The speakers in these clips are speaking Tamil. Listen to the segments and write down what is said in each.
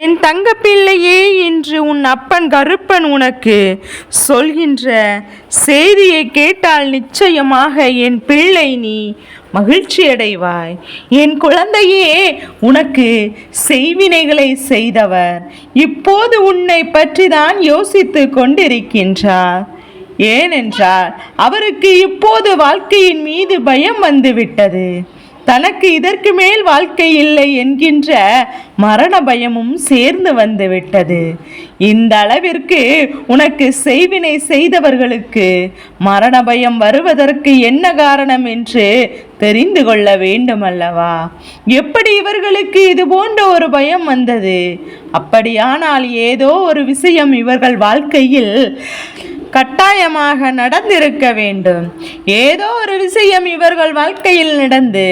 என் தங்கப்பிள்ளையே இன்று உன் அப்பன் கருப்பன் உனக்கு சொல்கின்ற செய்தியை கேட்டால் நிச்சயமாக என் பிள்ளை நீ மகிழ்ச்சி அடைவாய். என் குழந்தையே உனக்கு செய்வினைகளை செய்தவர். இப்போது உன்னை பற்றி தான் யோசித்து கொண்டிருக்கின்றார். ஏனென்றால் அவருக்கு இப்போது வாழ்க்கையின் மீது பயம் வந்துவிட்டது. தனக்கு இதற்கு மேல் வாழ்க்கை இல்லை என்கின்ற மரண பயமும் சேர்ந்து வந்து விட்டது. இந்த அளவிற்கு உனக்கு செய்வினை செய்தவர்களுக்கு மரண பயம் வருவதற்கு என்ன காரணம் என்று தெரிந்து கொள்ள வேண்டும் அல்லவா எப்படி இவர்களுக்கு இது போன்ற ஒரு பயம் வந்தது? அப்படியானால் ஏதோ ஒரு விஷயம் இவர்கள் வாழ்க்கையில் கட்டாயமாக நடந்திருக்க வேண்டும். ஏதோ ஒரு விஷயம் இவர்கள் வாழ்க்கையில் நடந்து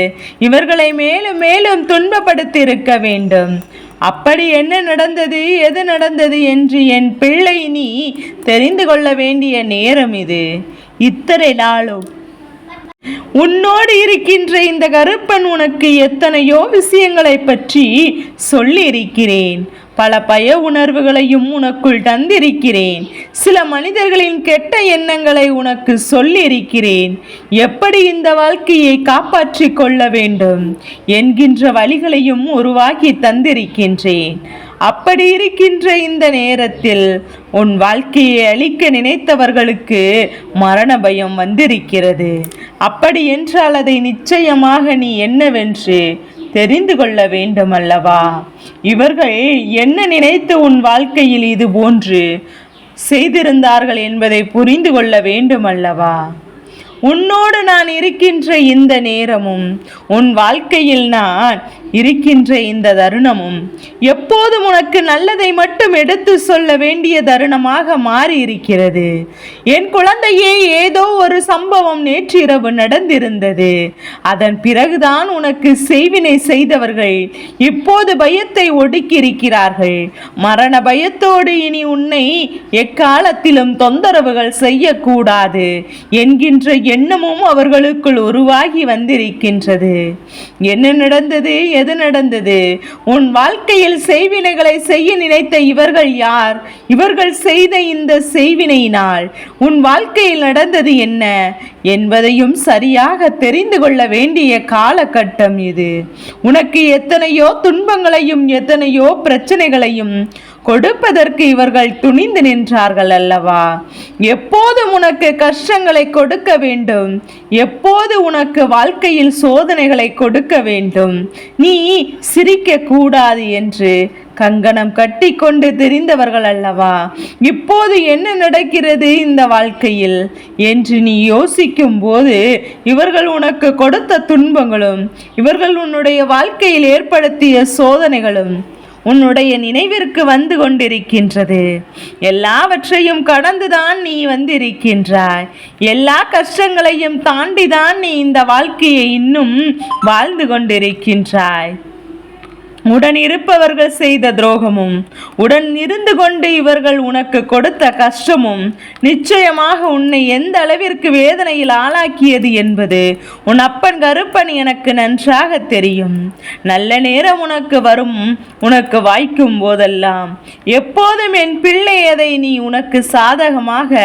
இவர்களை மேலும் மேலும் துன்பப்படுத்தியிருக்க வேண்டும். அப்படி என்ன நடந்தது எது நடந்தது என்று என் பிள்ளை நீ தெரிந்து கொள்ள வேண்டிய நேரம் இது. இத்தனை நாளும். உன்னோடு இருக்கின்ற இந்த கருப்பன் உனக்கு எத்தனையோ விஷயங்களை பற்றி சொல்லியிருக்கிறேன். பல பய உணர்வுகளையும் உனக்குள் தந்திருக்கிறேன். சில மனிதர்களின் கெட்ட எண்ணங்களை உனக்கு சொல்லியிருக்கிறேன். எப்படி இந்த வாழ்க்கையை காப்பாற்றி கொள்ள வேண்டும்? என்கின்ற வழிகளையும் உருவாக்கி தந்திருக்கின்றேன். அப்படி இருக்கின்ற இந்த நேரத்தில் உன் வாழ்க்கையை அழிக்க நினைத்தவர்களுக்கு மரண பயம் வந்திருக்கிறது. அப்படி என்றால் அதை நிச்சயமாக நீ என்னவென்று தெரிந்து கொள்ள வேண்டும் அல்லவா இவர்கள் என்ன நினைத்து உன் வாழ்க்கையில் இது போன்று செய்திருந்தார்கள் என்பதை புரிந்து கொள்ள வேண்டும் அல்லவா உன்னோடு நான் இருக்கின்ற இந்த நேரமும் உன் வாழ்க்கையில் நான் இருக்கின்ற இந்த தருணமும் எப்போதும் உனக்கு நல்லதை மட்டும் எடுத்து சொல்ல வேண்டிய தருணமாக மாறி இருக்கிறது என் குழந்தையே ஏதோ ஒரு சம்பவம் நேற்றிரவு நடந்திருந்தது. அதன் பிறகுதான் உனக்கு செய்வினை செய்தவர்கள் இப்போது பயத்தை ஒடுக்கியிருக்கிறார்கள். மரண பயத்தோடு இனி உன்னை எக்காலத்திலும் தொந்தரவுகள் செய்யக்கூடாது என்கின்ற எண்ணமும் அவர்களுக்குள் உருவாகி வந்திருக்கின்றது. என்ன நடந்தது எது நடந்தது? உன் வாழ்க்கையில் செய்வினைகளை செய்ய நினைத்த இவர்கள் யார்? இவர்கள் செய்த இந்த செய்வினையினால் உன் வாழ்க்கையில் நடந்தது என்ன? என்பதையும் சரியாக தெரிந்து கொள்ள வேண்டிய காலகட்டம் இது. உனக்கு எத்தனையோ துன்பங்களையும் எத்தனையோ பிரச்சனைகளையும் கொடுப்பதற்கு இவர்கள் துணிந்து நின்றார்கள் அல்லவா? எப்போது உனக்கு கஷ்டங்களை கொடுக்க வேண்டும்? எப்போது உனக்கு வாழ்க்கையில் சோதனைகளை கொடுக்க வேண்டும்? நீ சிரிக்க கூடாது என்று கங்கணம் கட்டி கொண்டு தெரிந்தவர்கள் அல்லவா? இப்போது என்ன நடக்கிறது இந்த வாழ்க்கையில்? என்று நீ யோசிக்கும் போது இவர்கள் உனக்கு கொடுத்த துன்பங்களும் இவர்கள் உன்னுடைய வாழ்க்கையில் ஏற்படுத்திய சோதனைகளும் உன்னுடைய நினைவிற்கு வந்து கொண்டிருக்கின்றது. எல்லாவற்றையும் கடந்துதான் நீ வந்திருக்கின்றாய். எல்லா கஷ்டங்களையும் தாண்டிதான் நீ இந்த வாழ்க்கையை இன்னும் வாழ்ந்து கொண்டிருக்கின்றாய். உடன் இருப்பவர்கள் செய்த துரோகமும் உடன் இருந்து கொண்டு இவர்கள் உனக்கு கொடுத்த கஷ்டமும் நிச்சயமாக உன்னை எந்த அளவிற்கு வேதனையில் ஆளாக்கியது என்பது உன் அப்பன் கருப்பன் எனக்கு நன்றாக தெரியும். நல்ல நேரம் உனக்கு வரும் உனக்கு வாய்க்கும் போதெல்லாம். எப்போதும் என் பிள்ளை அதை நீ உனக்கு சாதகமாக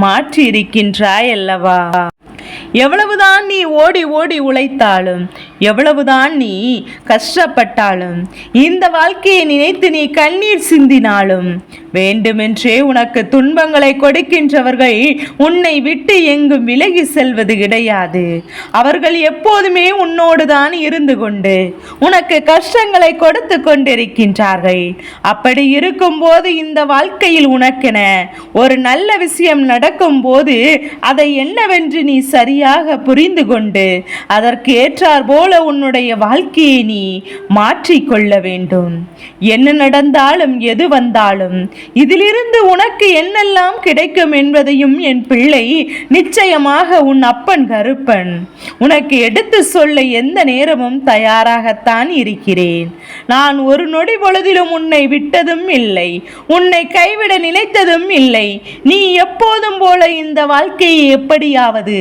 மாற்றியிருக்கின்றாயல்லவா? அல்லவா எவ்வளவுதான் நீ ஓடி ஓடி உழைத்தாலும் எவ்வளவுதான் நீ கஷ்டப்பட்டாலும் இந்த வாழ்க்கையை நினைத்து நீ கண்ணீர் சிந்தினாலும் வேண்டுமென்றே உனக்கு துன்பங்களை கொடுக்கின்றவர்கள் உன்னை விட்டு எங்கும் விலகி செல்வது கிடையாது. அவர்கள் எப்போதுமே உன்னோடு தான் இருந்து கொண்டு உனக்கு கஷ்டங்களை கொடுத்து கொண்டிருக்கின்றார்கள். அப்படி இருக்கும்போது இந்த வாழ்க்கையில் உனக்கென ஒரு நல்ல விஷயம் நடக்கும்போது அதை என்னவென்று நீ சரியாக புரிந்து கொண்டு அதற்கு ஏற்றார் போல உன்னுடைய வாழ்க்கையை நீ மாற்றிக்கொள்ள வேண்டும். என்ன நடந்தாலும் எது வந்தாலும் இதிலிருந்து உனக்கு என்னெல்லாம் கிடைக்கும் என்பதையும் என் பிள்ளை நிச்சயமாக உன் அப்பன் கருப்பன். உனக்கு எடுத்து சொல்ல எந்த நேரமும் தயாராகத்தான் இருக்கிறேன். நான் ஒரு நொடி பொழுதிலும் உன்னை விட்டதும் இல்லை. உன்னை கைவிட நினைத்ததும் இல்லை. நீ எப்போதும் போல இந்த வாழ்க்கையை எப்படியாவது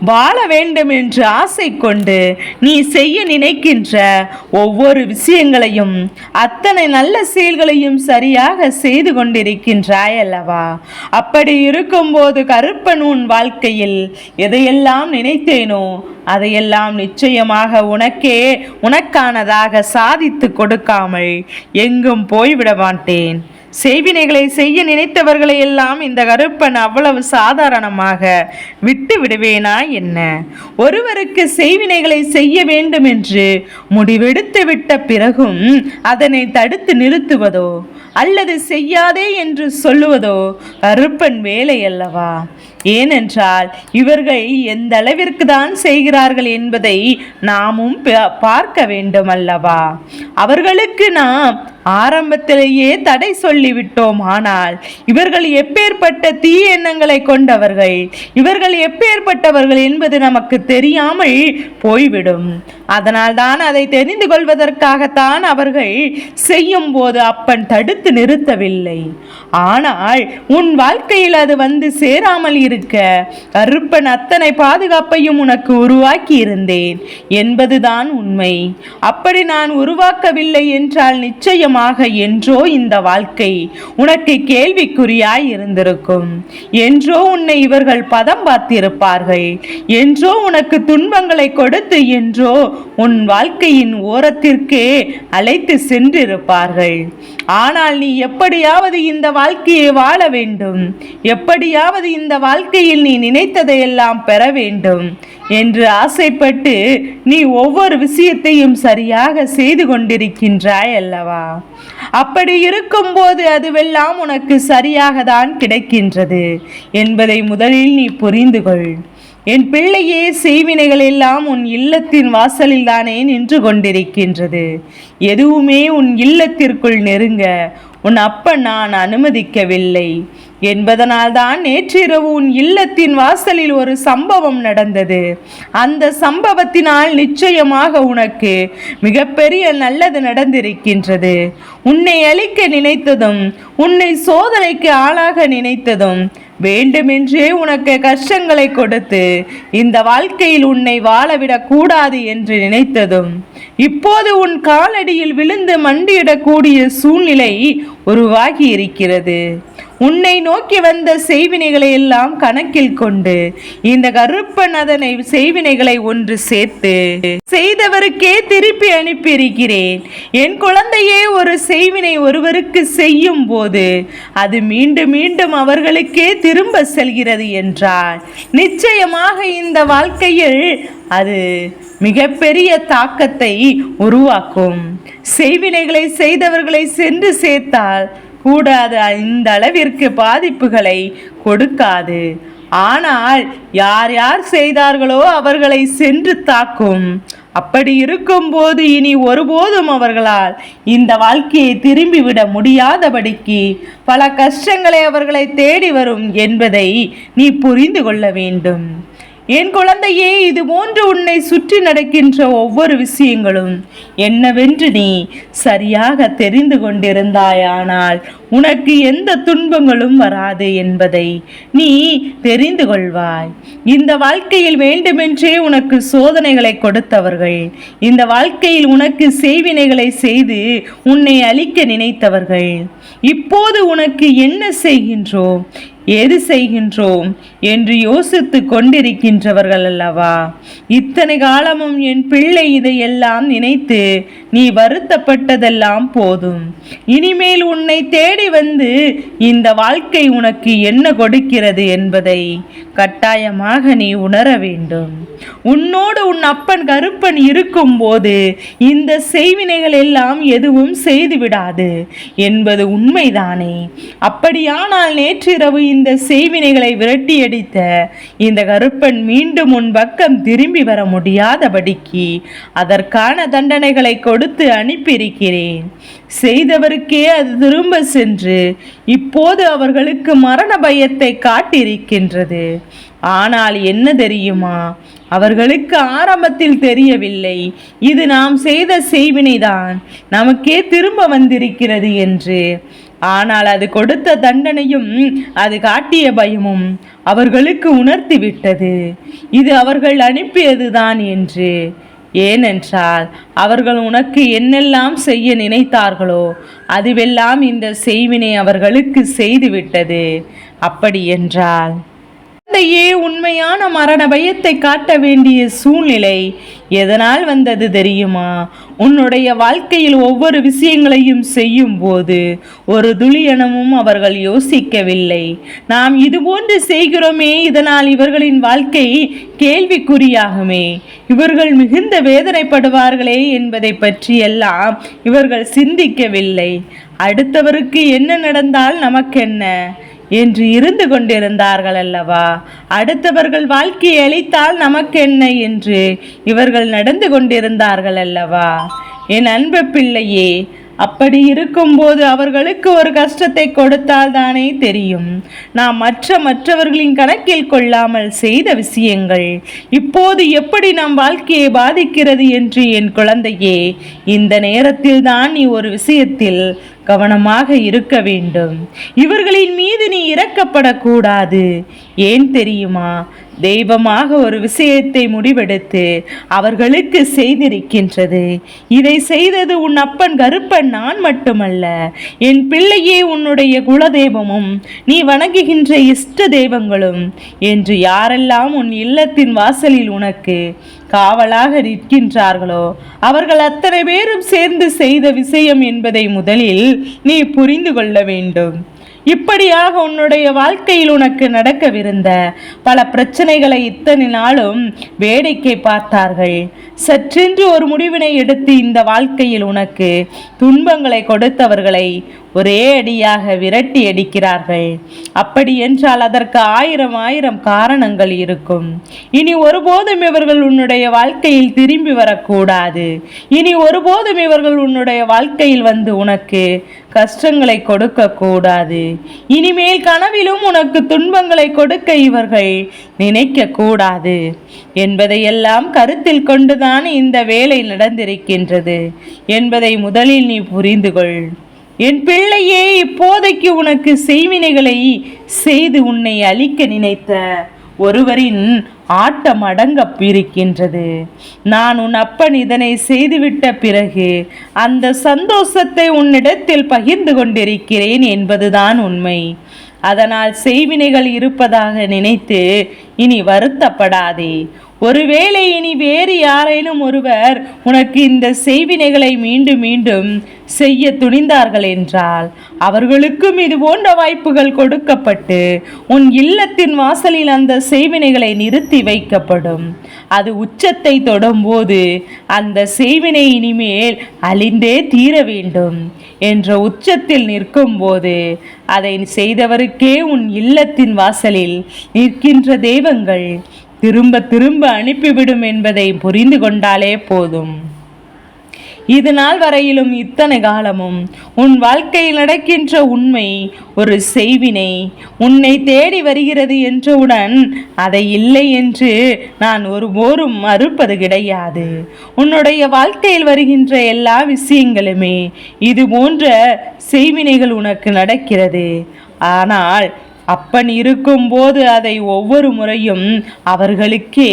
வாழ வேண்டும் என்று ஆசை கொண்டு நீ செய்ய நினைக்கின்ற ஒவ்வொரு விஷயங்களையும் அத்தனை நல்ல செயல்களையும் சரியாக செய்து கொண்டிருக்கின்றாய் அல்லவா அப்படி இருக்கும்போது கருப்பன் உன் வாழ்க்கையில் எதையெல்லாம் நினைத்தேனோ அதையெல்லாம் நிச்சயமாக உனக்கே உனக்கானதாக சாதித்து கொடுக்காமல் எங்கும் போய்விட மாட்டேன். செய்வினைகளை செய்ய நினைத்தவர்களை எல்லாம் இந்த கருப்பன் அவ்வளவு சாதாரணமாக விட்டு விடுவேனா என்ன? ஒருவருக்கு செய்வினைகளை செய்ய வேண்டும் என்று முடிவெடுத்து விட்ட பிறகும் அதனை தடுத்து நிறுத்துவதோ அல்லது செய்யாதே என்று சொல்லுவதோ கருப்பன் வேலை அல்லவா ஏனென்றால் இவர்கள் எந்த அளவிற்கு தான் செய்கிறார்கள் என்பதை நாமும் பா- பார்க்க வேண்டும் அல்லவா அவர்களுக்கு நாம் ஆரம்பத்திலேயே தடை சொல்லிவிட்டோம். ஆனால் இவர்கள் எப்பேற்பட்ட தீய எண்ணங்களை கொண்டவர்கள் இவர்கள் எப்பேற்பட்டவர்கள் என்பது நமக்கு தெரியாமல் போய்விடும். அதனால் தான் அதை தெரிந்து கொள்வதற்காகத்தான் அவர்கள் செய்யும் போது அப்பன் தடுத்து நிறுத்தவில்லை. ஆனால் உன் வாழ்க்கையில் அது வந்து சேராமல் இருக்க. அருப்பன் அத்தனை பாதுகாப்பையும் உனக்கு உருவாக்கி இருந்தேன் என்பதுதான் உண்மை. அப்படி நான் உருவாக்கவில்லை என்றால் நிச்சயமாக என்றோ இந்த வாழ்க்கை உனக்கு கேள்விக்குறியாய் இருந்திருக்கும். என்றோ உன்னை இவர்கள் பதம் பார்த்திருப்பார்கள். என்றோ உனக்கு துன்பங்களை கொடுத்து என்றோ உன் வாழ்க்கையின் ஓரத்திற்கே அழைத்து சென்றிருப்பார்கள். ஆனால் நீ எப்படியாவது இந்த வாழ்க்கையை வாழ வேண்டும். எப்படியாவது இந்த வாழ்க்கை வாழ்க்கையில் நீ நினைத்ததையெல்லாம் பெற வேண்டும் என்று ஆசைப்பட்டு நீ ஒவ்வொரு விஷயத்தையும் சரியாக செய்து கொண்டிருக்கின்றாய் அல்லவா? அப்படி இருக்கும்போது அதுவெல்லாம் உனக்கு சரியாக தான் கிடைக்கின்றது என்பதை முதலில் நீ புரிந்து கொள். என் பிள்ளையே செய்வினைகள் எல்லாம் உன் இல்லத்தின் வாசலில் தானே நின்று கொண்டிருக்கின்றது. எதுவுமே உன் இல்லத்திற்குள் நெருங்க உன் அப்பன் நான் அனுமதிக்கவில்லை. என்பதனால்தான் நேற்றிரவு உன் இல்லத்தின் வாசலில் ஒரு சம்பவம் நடந்தது. அந்த சம்பவத்தினால் நிச்சயமாக உனக்கு மிகப்பெரிய நல்லது நடந்திருக்கின்றது. உன்னை அழிக்க நினைத்ததும் உன்னை சோதனைக்கு ஆளாக நினைத்ததும் வேண்டுமென்றே உனக்கு கஷ்டங்களை கொடுத்து இந்த வாழ்க்கையில் உன்னை வாழவிடக் கூடாது என்று நினைத்ததும் இப்போது உன் காலடியில் விழுந்து மண்டியிடக்கூடிய சூழ்நிலை உருவாகி இருக்கிறது உன்னை நோக்கி வந்த செய்வினைகளை எல்லாம் கணக்கில் கொண்டு இந்த கருப்பன் அதனை செய்வினைகளை ஒன்று சேர்த்து செய்தவருக்கே திருப்பி அனுப்பியிருக்கிறேன். என் குழந்தையே ஒரு செய்வினை ஒருவருக்கு செய்யும் போது அது மீண்டும் மீண்டும் அவர்களுக்கே திரும்ப செல்கிறது என்றார். நிச்சயமாக இந்த வாழ்க்கையில் அது மிகப்பெரிய தாக்கத்தை உருவாக்கும். செய்வினைகளை செய்தவர்களை சென்று சேர்த்தால் கூடாது இந்த அளவிற்கு பாதிப்புகளை கொடுக்காது. ஆனால் யார் யார் செய்தார்களோ அவர்களை சென்று தாக்கும். அப்படி இருக்கும்போது இனி ஒருபோதும் அவர்களால் இந்த வாழ்க்கையை திரும்பிவிட முடியாதபடிக்கு பல கஷ்டங்களை அவர்களை தேடி வரும் என்பதை நீ புரிந்து கொள்ள வேண்டும். என் குழந்தையே இது போன்று உன்னை சுற்றி நடக்கின்ற ஒவ்வொரு விஷயங்களும் என்னவென்று நீ சரியாக தெரிந்து கொண்டிருந்தாயானால் உனக்கு எந்த துன்பங்களும் வராது என்பதை நீ தெரிந்து கொள்வாய். இந்த வாழ்க்கையில் வேண்டுமென்றே உனக்கு சோதனைகளை கொடுத்தவர்கள். இந்த வாழ்க்கையில் உனக்கு செய்வினைகளை செய்து உன்னை அழிக்க நினைத்தவர்கள். இப்போது உனக்கு என்ன செய்கின்றோம்? எது செய்கின்றோம்? என்று யோசித்து கொண்டிருக்கின்றவர்கள் அல்லவா? இத்தனை காலமும் என் பிள்ளை இதையெல்லாம் நினைத்து நீ வருத்தப்பட்டதெல்லாம் போதும். இனிமேல் உன்னை தேடி வந்து இந்த வாழ்க்கை உனக்கு என்ன கொடுக்கிறது என்பதை கட்டாயமாக நீ உணர வேண்டும். உன்னோடு உன் அப்பன் கருப்பன் இருக்கும்போது இந்த செய்வினைகள் எல்லாம் எதுவும் செய்து விடாது என்பது உண்மைதானே. அப்படியானால் நேற்றிரவு இந்த செய்வினைகளை விரட்டியடித்த இந்த கருப்பன் மீண்டும் உன் பக்கம் திரும்பி வர முடியாதபடிக்கு அதற்கான தண்டனைகளை கொடுத்து அனுப்பியிருக்கிறேன். செய்தவருக்கே அது திரும்ப சென்று இப்போது அவர்களுக்கு மரண பயத்தை காட்டியிருக்கின்றது. ஆனால் என்ன தெரியுமா? அவர்களுக்கு ஆரம்பத்தில் தெரியவில்லை. இது நாம் செய்த செய்வினைதான். நமக்கே திரும்ப வந்திருக்கிறது என்று. ஆனால் அது கொடுத்த தண்டனையும் அது காட்டிய பயமும் அவர்களுக்கு உணர்த்திவிட்டது. இது அவர்கள் அனுப்பியதுதான் என்று. ஏனென்றால் அவர்கள் உனக்கு என்னெல்லாம் செய்ய நினைத்தார்களோ அதுவெல்லாம் இந்த செய்வினை அவர்களுக்கு செய்துவிட்டது. அப்படி என்றால் குழந்தையே உண்மையான மரண பயத்தை காட்ட வேண்டிய சூழ்நிலை எதனால் வந்தது தெரியுமா? உன்னுடைய வாழ்க்கையில் ஒவ்வொரு விஷயங்களையும் செய்யும் போது ஒரு துளியனமும் அவர்கள் யோசிக்கவில்லை. நாம் இதுபோன்று செய்கிறோமே இதனால் இவர்களின் வாழ்க்கை கேள்விக்குறியாகுமே. இவர்கள் மிகுந்த வேதனைப்படுவார்களே என்பதை பற்றியெல்லாம் இவர்கள் சிந்திக்கவில்லை. அடுத்தவருக்கு என்ன நடந்தால் நமக்கென்ன? என்று இருந்து கொண்டிருந்தார்கள் அல்லவா? அடுத்தவர்கள் வாழ்க்கையை அளித்தால் நமக்கென்ன என்று இவர்கள் நடந்து கொண்டிருந்தார்கள் அல்லவா? என் அன்பு பிள்ளையே அப்படி இருக்கும்போது அவர்களுக்கு ஒரு கஷ்டத்தை கொடுத்தால் தானே தெரியும். நாம் மற்ற மற்றவர்களின் கணக்கில் கொள்ளாமல் செய்த விஷயங்கள். இப்போது எப்படி நம் வாழ்க்கையை பாதிக்கிறது என்று என் குழந்தையே இந்த நேரத்தில் தான் நீ ஒரு விஷயத்தில் கவனமாக இருக்க வேண்டும். இவர்களின் மீது நீ இறக்கப்படக்கூடாது ஏன் தெரியுமா? தெய்வமாக ஒரு விஷயத்தை முடிவெடுத்து அவர்களுக்கு செய்திருக்கின்றது. இதை செய்தது உன் அப்பன் கருப்பன் நான் மட்டுமல்ல. என் பிள்ளையே உன்னுடைய குலதெய்வமும் நீ வணங்குகின்ற இஷ்ட தெய்வங்களும் என்று யாரெல்லாம் உன் இல்லத்தின் வாசலில் உனக்கு காவலாக நிற்கின்றார்களோ அவர்கள் அத்தனை பேரும் சேர்ந்து செய்த விஷயம் என்பதை முதலில் நீ புரிந்து கொள்ள வேண்டும். இப்படியாக உன்னுடைய வாழ்க்கையில் உனக்கு நடக்கவிருந்த பல பிரச்சனைகளை இத்தனை நாளும் வேடிக்கை பார்த்தார்கள். சற்றென்று ஒரு முடிவினை எடுத்து இந்த வாழ்க்கையில் உனக்கு துன்பங்களை கொடுத்தவர்களை ஒரே அடியாக விரட்டி அடிக்கிறார்கள். அப்படி என்றால் அதற்கு ஆயிரம் ஆயிரம் காரணங்கள் இருக்கும். இனி ஒருபோதும் இவர்கள் உன்னுடைய வாழ்க்கையில் திரும்பி வரக்கூடாது. இனி ஒருபோதும் இவர்கள் உன்னுடைய வாழ்க்கையில் வந்து உனக்கு கஷ்டங்களை கொடுக்க கூடாது இனிமேல் கனவிலும் உனக்கு துன்பங்களை கொடுக்க இவர்கள் நினைக்க கூடாது என்பதையெல்லாம் கருத்தில் கொண்டுதான் இந்த வேலை நடந்திருக்கின்றது. என்பதை முதலில் நீ புரிந்து கொள் என் பிள்ளையே இப்போதைக்கு உனக்கு செய்வினைகளை செய்து உன்னை அழிக்க நினைத்த ஒருவரின் ஆட்டம் அடங்க இருக்கின்றது நான் உன் அப்பன் இதனை செய்துவிட்ட பிறகு அந்த சந்தோஷத்தை உன்னிடத்தில் பகிர்ந்து கொண்டிருக்கிறேன் என்பதுதான் உண்மை. அதனால் செய்வினைகள் இருப்பதாக நினைத்து இனி வருத்தப்படாதே. ஒருவேளை இனி வேறு யாரேனும் ஒருவர் உனக்கு இந்த செய்வினைகளை மீண்டும் மீண்டும் செய்ய துணிந்தார்கள் என்றால் அவர்களுக்கும் இது போன்ற வாய்ப்புகள் கொடுக்கப்பட்டு உன் இல்லத்தின் வாசலில் அந்த செய்வினைகளை நிறுத்தி வைக்கப்படும். அது உச்சத்தை தொடும்போது அந்த செய்வினை இனிமேல் அழிந்தே தீர வேண்டும் என்ற உச்சத்தில் நிற்கும்போது அதை செய்தவருக்கே உன் இல்லத்தின் வாசலில் நிற்கின்ற தெய்வங்கள் திரும்ப திரும்ப அனுப்பிவிடும் என்பதை புரிந்து கொண்டாலே போதும். இது நாள் வரையிலும் இத்தனை காலமும் உன் வாழ்க்கையில் நடக்கின்ற உண்மை ஒரு செய்வினை உன்னை தேடி வருகிறது என்றவுடன் அதை இல்லை என்று நான் ஒருபோரும் மறுப்பது கிடையாது. உன்னுடைய வாழ்க்கையில் வருகின்ற எல்லா விஷயங்களுமே இது போன்ற செய்வினைகள் உனக்கு நடக்கிறது. ஆனால் அப்பன் இருக்கும்போது அதை ஒவ்வொரு முறையும் அவர்களுக்கே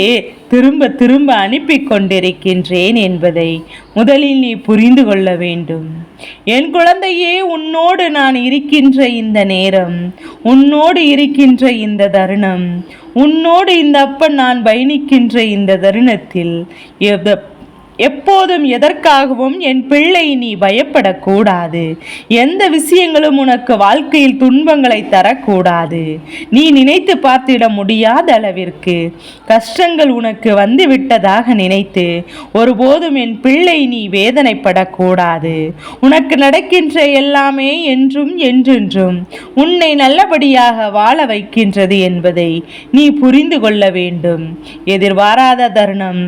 திரும்ப திரும்ப அனுப்பி கொண்டிருக்கின்றேன் என்பதை முதலில் நீ புரிந்து கொள்ள வேண்டும். என் குழந்தையே உன்னோடு நான் இருக்கின்ற இந்த நேரம் உன்னோடு இருக்கின்ற இந்த தருணம் உன்னோடு இந்த அப்பன் நான் பயணிக்கின்ற இந்த தருணத்தில் எத எப்போதும் எதற்காகவும் என் பிள்ளை நீ பயப்படக்கூடாது. எந்த விஷயங்களும் உனக்கு வாழ்க்கையில் துன்பங்களை தரக்கூடாது. நீ நினைத்து பார்த்திட முடியாத அளவிற்கு கஷ்டங்கள் உனக்கு வந்து விட்டதாக நினைத்து ஒருபோதும் என் பிள்ளை நீ வேதனைப்படக்கூடாது. உனக்கு நடக்கின்ற எல்லாமே என்றும் என்றென்றும் உன்னை நல்லபடியாக வாழ வைக்கின்றது என்பதை நீ புரிந்து கொள்ள வேண்டும். எதிர்பாராத தருணம்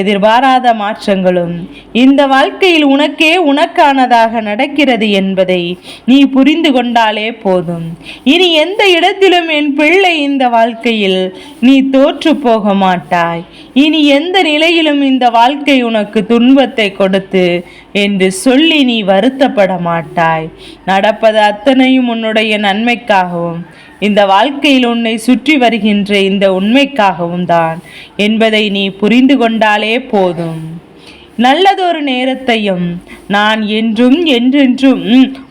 எதிர்பாராத மாற்றம் மாற்றங்களும் இந்த வாழ்க்கையில் உனக்கே உனக்கானதாக நடக்கிறது என்பதை நீ புரிந்து கொண்டாலே போதும். இனி எந்த இடத்திலும் என் பிள்ளை இந்த வாழ்க்கையில் நீ தோற்று போக மாட்டாய். இனி எந்த நிலையிலும் இந்த வாழ்க்கை உனக்கு துன்பத்தை கொடுத்து என்று சொல்லி நீ வருத்தப்பட மாட்டாய். நடப்பது அத்தனையும் உன்னுடைய நன்மைக்காகவும் இந்த வாழ்க்கையில் உன்னை சுற்றி வருகின்ற இந்த உண்மைக்காகவும் தான் என்பதை நீ புரிந்து கொண்டாலே போதும். நல்லதொரு நேரத்தையும் நான் என்றும் என்றென்றும்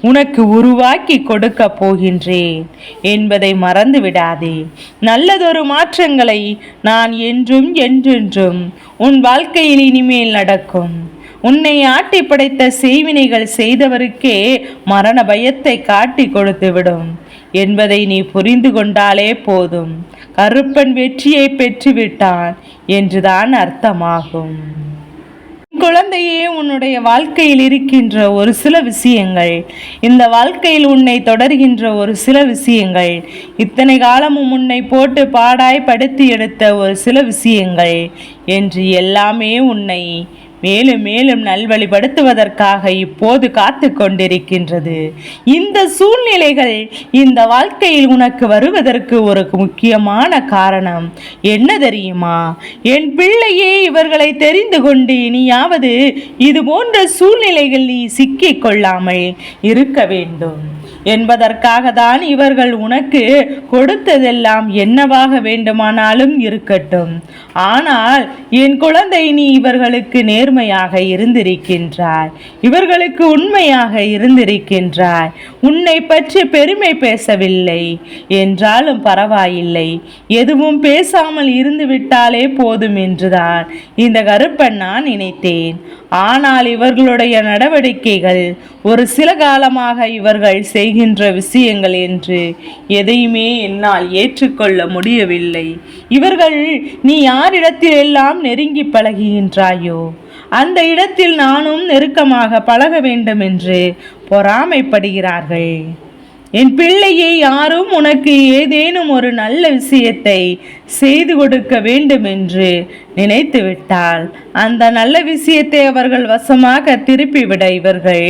உனக்கு உருவாக்கி கொடுக்க போகின்றேன் என்பதை மறந்து விடாதே நல்லதொரு மாற்றங்களை நான் என்றும் என்றென்றும் உன் வாழ்க்கையில் இனிமேல் நடக்கும். உன்னை ஆட்டி படைத்த செய்வினைகள் செய்தவருக்கே மரண பயத்தை காட்டி கொடுத்துவிடும் என்பதை நீ புரிந்து கொண்டாலே போதும். கருப்பன் வெற்றியை பெற்றுவிட்டான் என்றுதான் அர்த்தமாகும். குழந்தையே உன்னுடைய வாழ்க்கையில் இருக்கின்ற ஒரு சில விஷயங்கள் இந்த வாழ்க்கையில் உன்னை தொடர்கின்ற ஒரு சில விஷயங்கள் இத்தனை காலமும் உன்னை போட்டு பாடாய் படுத்தி எடுத்த ஒரு சில விஷயங்கள் என்று எல்லாமே உன்னை மேலும் மேலும் நல்வழிப்படுத்துவதற்காக இப்போது காத்து கொண்டிருக்கின்றது. இந்த சூழ்நிலைகள் இந்த வாழ்க்கையில் உனக்கு வருவதற்கு ஒரு முக்கியமான காரணம். என்ன தெரியுமா? என் பிள்ளையே இவர்களை தெரிந்து கொண்டு இனியாவது இது போன்ற சூழ்நிலைகள் நீ சிக்கிக் கொள்ளாமல் இருக்க வேண்டும். என்பதற்காக தான் இவர்கள் உனக்கு கொடுத்ததெல்லாம் என்னவாக வேண்டுமானாலும் இருக்கட்டும். ஆனால் என் குழந்தை நீ இவர்களுக்கு நேர்மையாக இருந்திருக்கின்றாய். இவர்களுக்கு உண்மையாக இருந்திருக்கின்றாய். உன்னை பற்றி பெருமை பேசவில்லை. என்றாலும் பரவாயில்லை. எதுவும் பேசாமல் இருந்து விட்டாலே போதும் என்றுதான். இந்த கருப்பன் நான் நினைத்தேன். ஆனால் இவர்களுடைய நடவடிக்கைகள் ஒரு சில காலமாக இவர்கள் செய்கின்ற விஷயங்கள் என்று எதையுமே என்னால் ஏற்றுக்கொள்ள முடியவில்லை. இவர்கள் நீ யாரிடத்தில் எல்லாம் நெருங்கி பழகுகின்றாயோ அந்த இடத்தில் நானும் நெருக்கமாக பழக வேண்டும் என்று பொறாமைப்படுகிறார்கள். என் பிள்ளையை யாரும் உனக்கு ஏதேனும் ஒரு நல்ல விஷயத்தை செய்து கொடுக்க வேண்டும் என்று நினைத்து விட்டால் அந்த நல்ல விஷயத்தை அவர்கள் வசமாக திருப்பிவிட இவர்கள்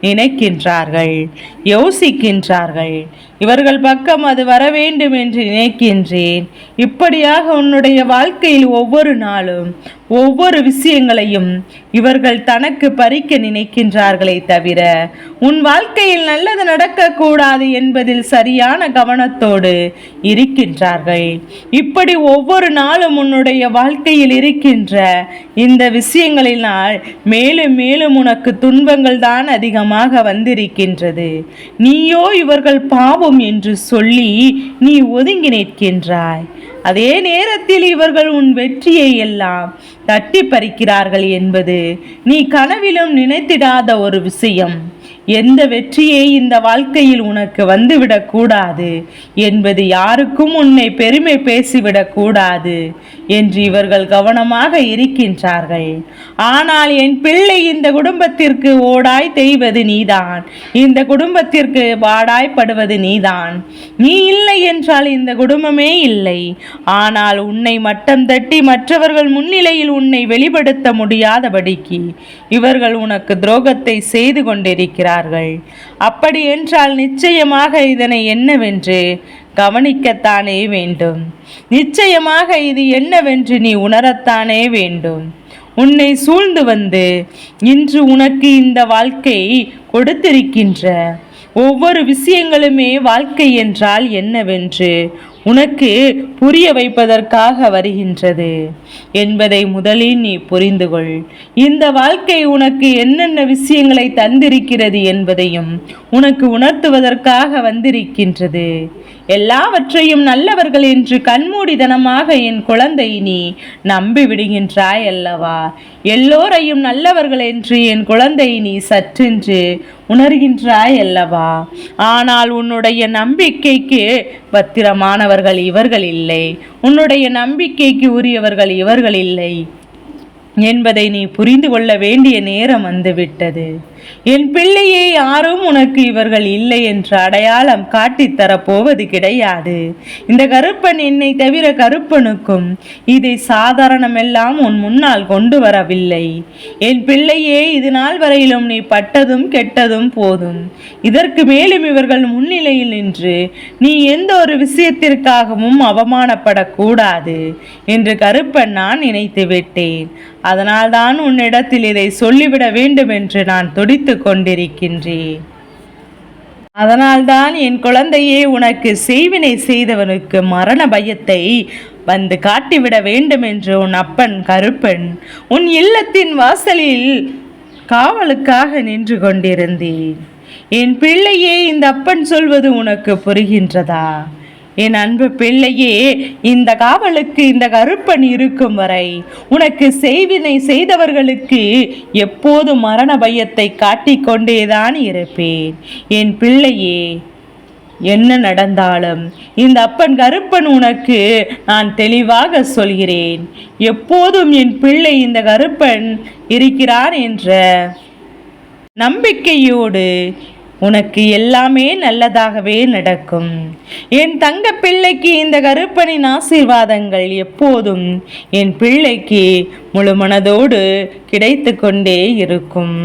நினைக்கின்றார்கள் யோசிக்கின்றார்கள். இவர்கள் பக்கம் அது வர வேண்டும் என்று நினைக்கின்றேன். இப்படியாக உன்னுடைய வாழ்க்கையில் ஒவ்வொரு நாளும் ஒவ்வொரு விஷயங்களையும் இவர்கள் தனக்கு பறிக்க நினைக்கின்றார்களே தவிர உன் வாழ்க்கையில் நல்லது நடக்கக்கூடாது என்பதில் சரியான கவனத்தோடு இருக்கின்றார்கள். இப்படி ஒவ்வொரு நாளும் உன்னுடைய வாழ்க்கையில் இருக்கின்ற இந்த விஷயங்களினால் மேலும் மேலும் உனக்கு துன்பங்கள் தான் அதிகமாக வந்திருக்கின்றது. நீயோ இவர்கள் போவோம் என்று சொல்லி நீ ஒதுங்கி நிற்கின்றாய் அதே நேரத்தில் இவர்கள் உன் வெற்றியை எல்லாம் தட்டி பறிக்கிறார்கள் என்பது நீ கனவிலும் நினைத்திடாத ஒரு விஷயம். எந்த வெற்றியை இந்த வாழ்க்கையில் உனக்கு வந்துவிடக்கூடாது என்பது யாருக்கும் உன்னை பெருமை பேசிவிடக்கூடாது என்று இவர்கள் கவனமாக இருக்கின்றார்கள். ஆனால் என் பிள்ளை இந்த குடும்பத்திற்கு ஓடாய் தெய்வது நீதான். இந்த குடும்பத்திற்கு வாடாய்ப்படுவது நீதான். நீ இல்லை என்றால் இந்த குடும்பமே இல்லை. ஆனால் உன்னை மட்டம் தட்டி மற்றவர்கள் முன்னிலையில் உன்னை வெளிப்படுத்த முடியாதபடிக்கு இவர்கள் உனக்கு துரோகத்தை செய்து கொண்டிருக்கிறார்கள். அப்படி என்றால் நிச்சயமாக இதனை என்னவென்று கவனிக்கத்தானே வேண்டும். நிச்சயமாக இது என்னவென்று நீ உணரத்தானே வேண்டும். உன்னை சூழ்ந்து வந்து இன்று உனக்கு இந்த வாழ்க்கை கொடுத்திருக்கின்ற ஒவ்வொரு விஷயங்களுமே வாழ்க்கை என்றால் என்னவென்று உனக்கு புரிய வைப்பதற்காக வருகின்றது. என்பதை முதலில் நீ புரிந்து கொள் இந்த வாழ்க்கை உனக்கு என்னென்ன விஷயங்களை தந்திருக்கிறது என்பதையும் உனக்கு உணர்த்துவதற்காக வந்திருக்கின்றது. எல்லாவற்றையும் நல்லவர்கள் என்று கண்மூடிதனமாக என் குழந்தை நீ நம்பி விடுகின்றாய் அல்லவா எல்லோரையும் நல்லவர்கள் என்று என் குழந்தை நீ சற்றென்று உணர்கின்றாய் அல்லவா? ஆனால் உன்னுடைய நம்பிக்கைக்கு பத்திரமானவர்கள் இவர்கள் இல்லை. உன்னுடைய நம்பிக்கைக்கு உரியவர்கள் இவர்கள் இல்லை. என்பதை நீ புரிந்து கொள்ள வேண்டிய நேரம் வந்துவிட்டது. என் பிள்ளையை யாரும் உனக்கு இவர்கள் இல்லை என்று அடையாளம் காட்டித்தரப்போவது கிடையாது. இந்த கருப்பன் என்னை தவிர கருப்பனுக்கும் இதை சாதாரணமெல்லாம் உன் முன்னால் கொண்டு வரவில்லை. என் பிள்ளையே இது நாள் வரையிலும் நீ பட்டதும் கெட்டதும் போதும். இதற்கு மேலும் இவர்கள் முன்னிலையில் நின்று நீ எந்த ஒரு விஷயத்திற்காகவும் அவமானப்படக்கூடாது என்று கருப்பன் நான் நினைத்து விட்டேன் அதனால்தான் உன்னிடத்தில் இதை சொல்லிவிட வேண்டும் என்று நான் குடித்து கொண்டிருக்கின்றேன் அதனால்தான் என் குழந்தையே உனக்கு செய்வினை செய்தவனுக்கு மரண பயத்தை வந்து காட்டிவிட வேண்டும் என்று உன் அப்பன் கருப்பன் உன் இல்லத்தின் வாசலில் காவலுக்காக நின்று கொண்டிருந்தேன். என் பிள்ளையே இந்த அப்பன் சொல்வது உனக்கு புரிகின்றதா? என் அன்பு பிள்ளையே இந்த காவலுக்கு இந்த கருப்பன் இருக்கும் வரை உனக்கு செய்வினை செய்தவர்களுக்கு எப்போது மரண பயத்தை காட்டிக்கொண்டேதான் இருப்பேன். என் பிள்ளையே என்ன நடந்தாலும் இந்த அப்பன் கருப்பன் உனக்கு நான் தெளிவாக சொல்கிறேன். எப்போதும் என் பிள்ளை இந்த கருப்பன் இருக்கிறார் என்ற நம்பிக்கையோடு உனக்கு எல்லாமே நல்லதாகவே நடக்கும். என் தங்க பிள்ளைக்கு இந்த கருப்பனின் ஆசீர்வாதங்கள் எப்போதும் என் பிள்ளைக்கு முழு மனதோடு கிடைத்து கொண்டே இருக்கும்.